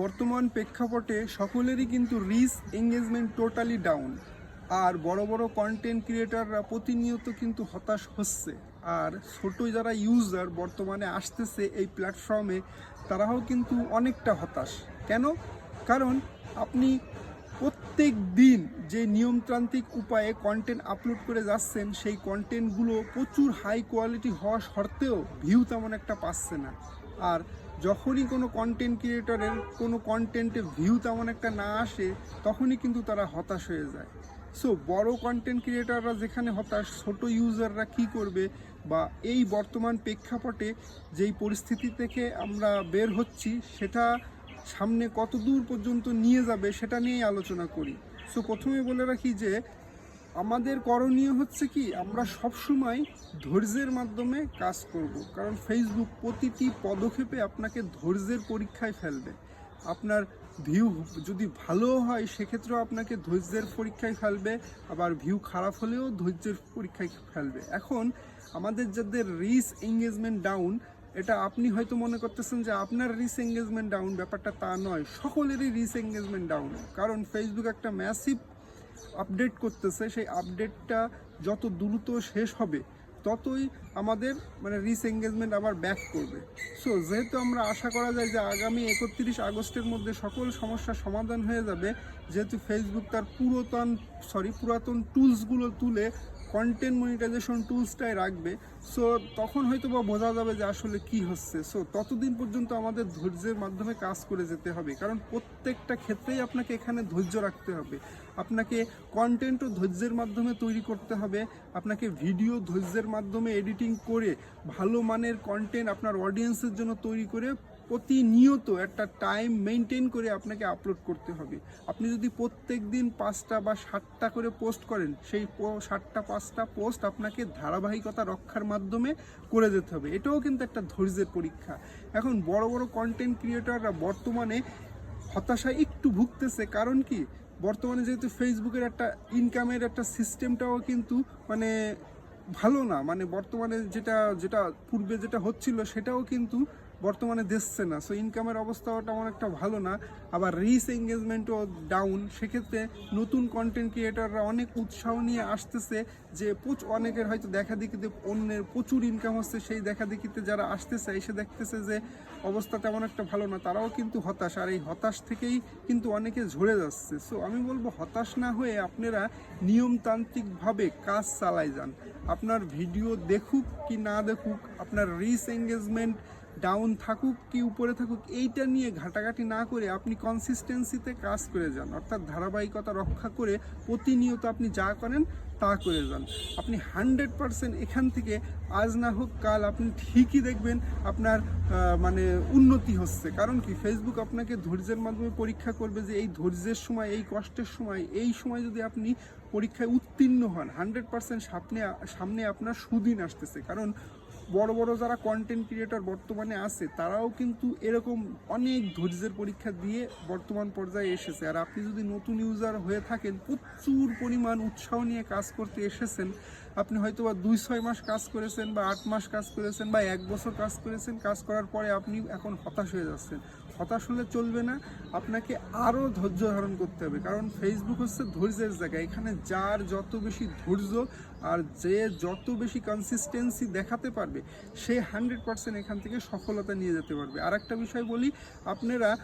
বর্তমান প্রেক্ষাপটে সকলেরই কিন্তু রিচ এঙ্গেজমেন্ট টোটালি ডাউন। আর বড় বড় কন্টেন্ট ক্রিয়েটাররা প্রতিনিয়ত কিন্তু হতাশ হচ্ছে। আর ছোট যারা ইউজার বর্তমানে আসতেছে এই প্ল্যাটফর্মে তারাও কিন্তু অনেকটা হতাশ। কেন? কারণ আপনি প্রত্যেক দিন যে নিয়মতান্ত্রিক উপায়ে কন্টেন্ট আপলোড করে যাচ্ছেন, সেই কন্টেন্টগুলো প্রচুর হাই কোয়ালিটি হওয়া সত্ত্বেও ভিউ তেমন একটা পাচ্ছে না। আর যখনই কোনো কন্টেন্ট ক্রিয়েটরের কোনো কন্টেন্টে ভিউ তেমন একটা না আসে, তখনই কিন্তু তারা হতাশ হয়ে যায়। সো বড় কন্টেন্ট ক্রিয়েটররা যেখানে হতাশ, ছোট ইউজাররা কি করবে? বা এই বর্তমান প্রেক্ষাপটে যেই পরিস্থিতি থেকে আমরা বের হচ্ছি, সেটা সামনে কত দূর পর্যন্ত নিয়ে যাবে, সেটা নিয়েই আলোচনা করি। সো প্রথমে বলে রাখি যে আমাদের করণীয় হচ্ছে কি, আমরা সবসময় ধৈর্যের মাধ্যমে কাজ করব। কারণ ফেসবুক প্রতিটি পদক্ষেপে আপনাকে ধৈর্যের পরীক্ষায় ফেলবে। আপনার ভিউ যদি ভালো হয়, সেক্ষেত্রেও আপনাকে ধৈর্যের পরীক্ষায় ফেলবে, আবার ভিউ খারাপ হলেও ধৈর্যের পরীক্ষায় ফেলবে। এখন আমাদের যাদের রিস এঙ্গেজমেন্ট ডাউন এটা আপনি হয়তো মনে করতেছেন যে আপনার রিচ এঙ্গেজমেন্ট ডাউন ব্যাপারটা তা নয়, সকলেরই রিচ এঙ্গেজমেন্ট ডাউন কারণ ফেসবুক একটা ম্যাসিভ আপডেট করতেছে, সেই আপডেটটা যত দ্রুত শেষ হবে, ততই আমাদের মানে রিসএঙ্গেজমেন্ট আবার ব্যাক করবে। সো যেহেতু আমরা আশা করা যায় যে আগামী একত্রিশ আগস্টের মধ্যে সকল সমস্যার সমাধান হয়ে যাবে, যেহেতু ফেসবুক তার পুরাতন সরি পুরাতন টুলসগুলো তুলে কন্টেন্ট মনিটাইজেশন টুলসটাই রাখবে সো তখন হয়তো বা বোঝা যাবে যে আসলে কি হচ্ছে। সো ততদিন পর্যন্ত আমাদের ধৈর্যের মাধ্যমে কাজ করে যেতে হবে, কারণ প্রত্যেকটা ক্ষেত্রেই আপনাকে এখানে ধৈর্য রাখতে হবে। আপনাকে কন্টেন্টও ধৈর্যের মাধ্যমে তৈরি করতে হবে, আপনাকে ভিডিও ধৈর্যের মাধ্যমে এডিটিং করে ভালো মানের কন্টেন্ট আপনার অডিয়েন্সের জন্য তৈরি করে প্রতিনিয়ত একটা টাইম মেনটেন করে আপনাকে আপলোড করতে হবে। আপনি যদি প্রত্যেক দিন পাঁচটা বা সাতটা করে পোস্ট করেন, সেই সাতটা, পাঁচটা পোস্ট আপনাকে ধারাবাহিকতা রক্ষার মাধ্যমে করে যেতে হবে। এটাও কিন্তু একটা ধৈর্যের পরীক্ষা। এখন বড় বড় কন্টেন্ট ক্রিয়েটররা বর্তমানে হতাশায় একটু ভুগতেছে। কারণ কি? বর্তমানে যেহেতু ফেসবুকের একটা ইনকামের একটা সিস্টেমটাও কিন্তু মানে ভালো না। মানে বর্তমানে যেটা যেটা পূর্বে যেটা হচ্ছিল সেটাও কিন্তু বর্তমানে দিচ্ছে না। সো ইনকামের অবস্থাও তেমন একটা ভালো না। আবার রিচ এঙ্গেজমেন্টও ডাউন সেক্ষেত্রে নতুন কন্টেন্ট ক্রিয়েটাররা অনেক উৎসাহ নিয়ে আসতেছে যে প্রচুর অনেকের হয়তো দেখা দেখিতে অন্যের প্রচুর ইনকাম হচ্ছে। সেই দেখা দেখিতে যারা আসতেছে, এসে দেখতেছে যে, অবস্থা তেমন একটা ভালো না। তারাও কিন্তু হতাশ। আর এই হতাশ থেকেই কিন্তু অনেকে ঝরে যাচ্ছে। সো আমি বলব, হতাশ না হয়ে আপনারা নিয়মতান্ত্রিকভাবে কাজ চালাই যান। আপনার ভিডিও দেখুক কি না দেখুক, আপনার রিচ এঙ্গেজমেন্ট ডাউন থাকুক কি উপরে থাকুক, এইটা নিয়ে ঘাটাঘাটি না করে আপনি কনসিস্টেন্সিতে কাজ করে যান। অর্থাৎ ধারাবাহিকতা রক্ষা করে প্রতিনিয়ত আপনি যা করেন তা করে যান। আপনি হান্ড্রেড পারসেন্ট এখান থেকে আজ না হোক কাল আপনি ঠিকই দেখবেন আপনার মানে উন্নতি হচ্ছে। কারণ কি? ফেসবুক আপনাকে ধৈর্যের মাধ্যমে পরীক্ষা করবে যে এই ধৈর্যের সময়, এই কষ্টের সময়, এই সময় যদি আপনি পরীক্ষায় উত্তীর্ণ হন হান্ড্রেড পারসেন্ট সামনে সামনে আপনার সুদিন আসতেছে। কারণ বড় বড় যারা কন্টেন্ট ক্রিয়েটর বর্তমানে আছে, তারাও কিন্তু এরকম অনেক ধৈর্যের পরীক্ষা দিয়ে বর্তমান পর্যায়ে এসেছে। আর আপনি যদি নতুন ইউজার হয়ে থাকেন, প্রচুর পরিমাণ উৎসাহ নিয়ে কাজ করতে এসেছেন। আপনি হয়তো বা দুই, ছয় মাস কাজ করেছেন বা আট মাস কাজ করেছেন বা এক বছর কাজ করেছেন, কাজ করার পরে আপনি এখন হতাশ হয়ে যাচ্ছেন। হতাশ হলে চলবে না, আপনাকে আরও ধৈর্য ধারণ করতে হবে। কারণ ফেসবুক হচ্ছে ধৈর্যের জায়গা। এখানে যার যত বেশি ধৈর্য আর যে যত বেশি কনসিস্টেন্সি দেখাতে পারবে, সে হান্ড্রেড পার্সেন্ট এখান থেকে সফলতা নিয়ে যেতে পারবে। আর একটা বিষয় বলি, আপনারা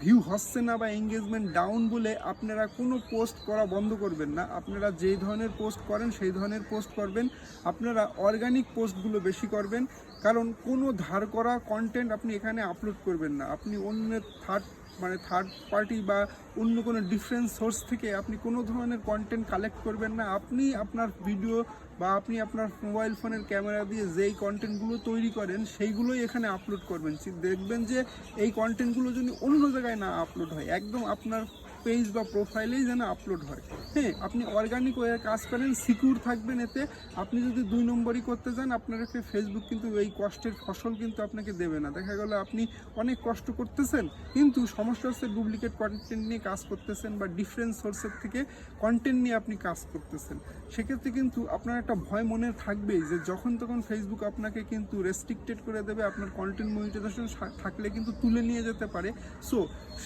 ভিউ হচ্ছে না বা এঙ্গেজমেন্ট ডাউন বলে আপনারা কোনো পোস্ট করা বন্ধ করবেন না। আপনারা যেই ধরনের পোস্ট করেন, সেই ধরনের পোস্ট করবেন। আপনারা অর্গানিক পোস্টগুলো বেশি করবেন। কারণ কোনো ধার করা কন্টেন্ট আপনি এখানে আপলোড করবেন না। আপনি অন্যের থার্ড মানে থার্ড পার্টি বা অন্য কোনো ডিফারেন্ট সোর্স থেকে আপনি কোনো ধরনের কন্টেন্ট কালেক্ট করবেন না। আপনি আপনার ভিডিও বা আপনি আপনার মোবাইল ফোনের ক্যামেরা দিয়ে যেই কন্টেন্টগুলো তৈরি করেন, সেইগুলোই এখানে আপলোড করবেন। দেখবেন যে এই কন্টেন্টগুলো যদি অন্য জায়গায় না আপলোড হয়, একদম আপনার পেজ বা প্রোফাইলেই যেন আপলোড হয়। হ্যাঁ আপনি অর্গানিক ওয়ে কাজ করেন সিকিউর থাকবেন এতে। আপনি যদি দুই নম্বরই করতে যান আপনাকে ফেসবুক কিন্তু এই কষ্টের ফসল কিন্তু আপনাকে দেবে না। দেখা গেল আপনি অনেক কষ্ট করতেছেন, কিন্তু সমস্যা হচ্ছে ডুপ্লিকেট কন্টেন্ট নিয়ে কাজ করতেছেন বা ডিফারেন্ট সোর্সের থেকে কন্টেন্ট নিয়ে আপনি কাজ করতেছেন। সেক্ষেত্রে কিন্তু আপনার একটা ভয় মনে থাকবেই যে যখন তখন ফেসবুক আপনাকে কিন্তু রেস্ট্রিক্টেড করে দেবে, আপনার কন্টেন্ট মনিটাইজেশন থাকলে কিন্তু তুলে নিয়ে যেতে পারে। সো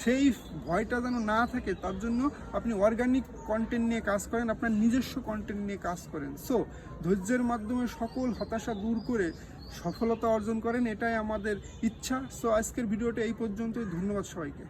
সেই ভয়টা যেন না থাকে, তার জন্য আপনি অর্গানিক কন্টেন্ট নিয়ে কাজ করেন, আপনার নিজস্ব কন্টেন্ট নিয়ে কাজ করেন। সো ধৈর্যের মাধ্যমে সকল হতাশা দূর করে সফলতা অর্জন করেন, এটাই আমাদের ইচ্ছা। সো আজকের ভিডিওটা এই পর্যন্তই। ধন্যবাদ সবাইকে।